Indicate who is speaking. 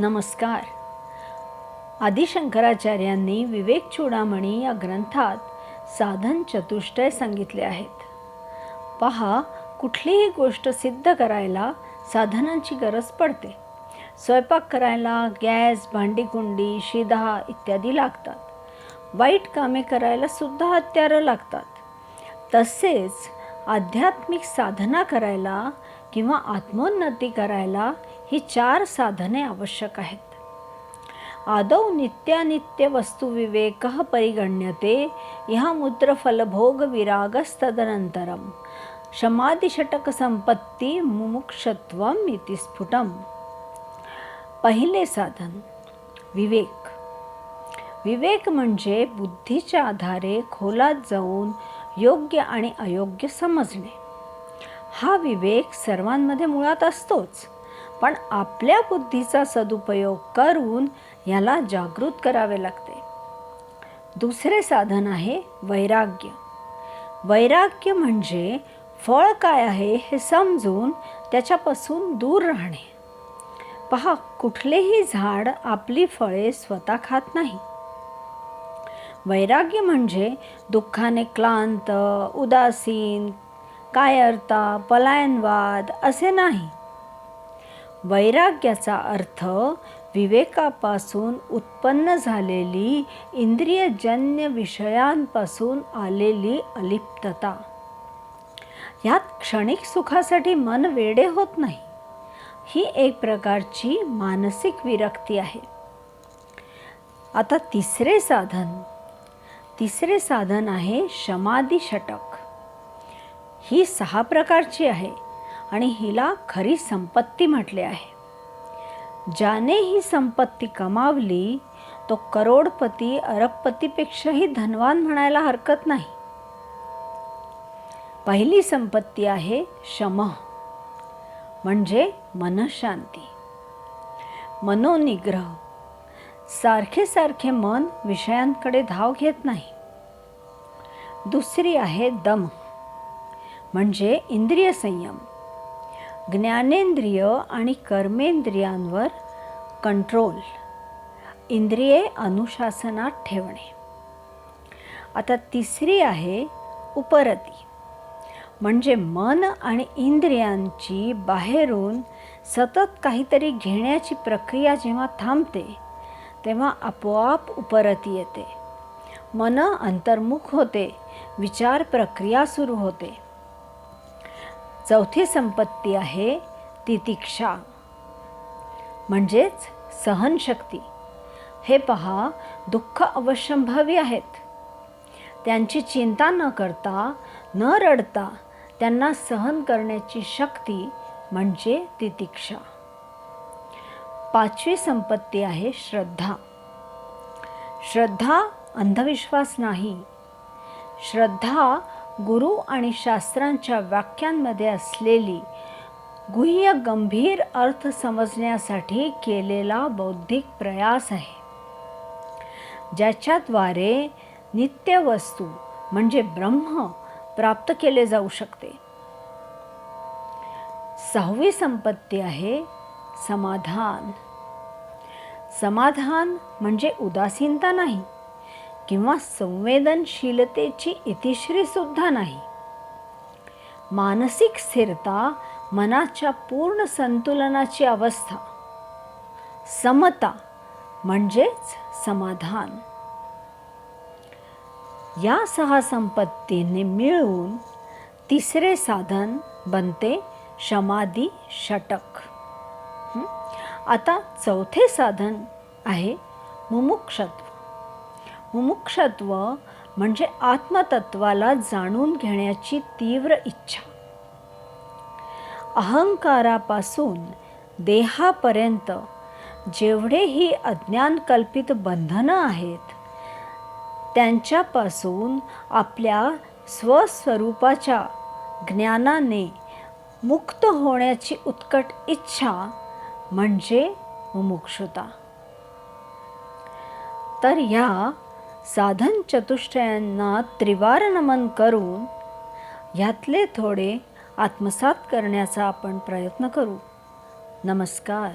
Speaker 1: नमस्कार. आदिशंकराचार्यांनी विवेक चूडामणी या ग्रंथात साधन चतुष्टय सांगितले आहेत. पहा कुठलीही गोष्ट सिद्ध करायला साधनांची गरज पडते. स्वयंपाक करायला गॅस भांडीकुंडी शिधा इत्यादी लागतात. वाईट कामे करायला सुद्धा हत्यारं लागतात. तसेच आध्यात्मिक साधना करायला किंवा आत्मोन्नती करायला ही चार साधने आवश्यक आहेत. आदौ नित्यानित्य वस्तुविवेक परिगण्यते ह्या मूत्रफलभोग विरागस्तदनंतरम शमादिषटक संपत्ती मुमुक्षत्वम इति स्फुटम। पहिले साधन विवेक। विवेक म्हणजे बुद्धीच्या आधारे खोलात जाऊन योग्य आणि अयोग्य समजणे. हा विवेक सर्वांमध्ये मुळात असतोच. पण आपल्या बुद्धीचा सदुपयोग करून याला जागृत करावे लागते. दुसरे साधन आहे वैराग्य. वैराग्य म्हणजे फळ काय आहे हे समजून त्याच्यापासून दूर राहणे. पहा कुठलेही झाड आपली फळे स्वतः खात नाही. वैराग्य म्हणजे दुःखाने क्लांत उदासीन कायरता पलायनवाद असे नाही. वैराग्याचा अर्थ विवेकापासून उत्पन्न झालेली इंद्रियजन्य विषयांपासून आलेली अलिप्तता. यात क्षणिक सुखासाठी मन वेडे होत नाही. ही एक प्रकारची मानसिक विरक्ती आहे. आता तिसरे साधन. तिसरे साधन आहे समाधी षटक ही सहा प्रकारची आहे. आणि हिला खरी संपत्ती म्हटले आहे. ज्याने ही संपत्ती कमावली तो करोडपती अरबपतीपेक्षाही धनवान म्हणायला हरकत नाही. पहिली संपत्ती आहे शम म्हणजे मनशांती. मनोनिग्रह. सारखे सारखे मन विषयांकडे धाव घेत नाही. दुसरी आहे दम म्हणजे इंद्रिय संयम ज्ञानेंद्रिय आणि कर्मेंद्रियांवर कंट्रोल इंद्रिये अनुशासनात ठेवणे. आता तिसरी आहे उपरती. म्हणजे मन आणि इंद्रियांची बाहेरून सतत काहीतरी घेण्याची प्रक्रिया जेव्हा थांबते तेव्हा आपोआप उपरती येते. मन अंतर्मुख होते विचार प्रक्रिया सुरू होते. चौथी संपत्ती आहे तितिक्षा म्हणजेच सहनशक्ती. हे पहा दुःख अवश्यंभावी आहेत. त्यांची चिंता न करता न रडता त्यांना सहन करण्याची शक्ती म्हणजे तितिक्षा पाचवी संपत्ती आहे श्रद्धा. श्रद्धा अंधविश्वास नाही. श्रद्धा गुरु आणि शास्त्रांच्या वाक्यांमध्ये असलेली गुह्य गंभीर अर्थ समजण्यासाठी केलेला बौद्धिक प्रयास आहे. ज्याच्याद्वारे नित्य वस्तू म्हणजे ब्रह्म प्राप्त केले जाऊ शकते. सहावी संपत्ती आहे समाधान. समाधान म्हणजे उदासीनता नाही किंवा संवेदनशीलतेची इतिश्रीसुद्धा नाही. मानसिक स्थिरता मनाच्या पूर्ण संतुलनाची अवस्था. समता म्हणजेच समाधान. या सहा संपत्तीने मिळून तिसरे साधन बनते शमाधी षटक. आता चौथे साधन आहे मुमुक्षत्व. मुमुक्षत्व म्हणजे आत्मतत्वाला जाणून घेण्याची तीव्र इच्छा. अहंकारापासून देहापर्यंत अज्ञान अज्ञानकल्पित बंधनं आहेत त्यांच्यापासून आपल्या स्वस्वरूपाच्या ज्ञानाने मुक्त होण्याची उत्कट इच्छा म्हणजे मुमुक्षुता. तर ह्या साधन चतुष्टयांना त्रिवार नमन करून ह्यातले थोडे आत्मसात करण्याचा आपण प्रयत्न करू. नमस्कार.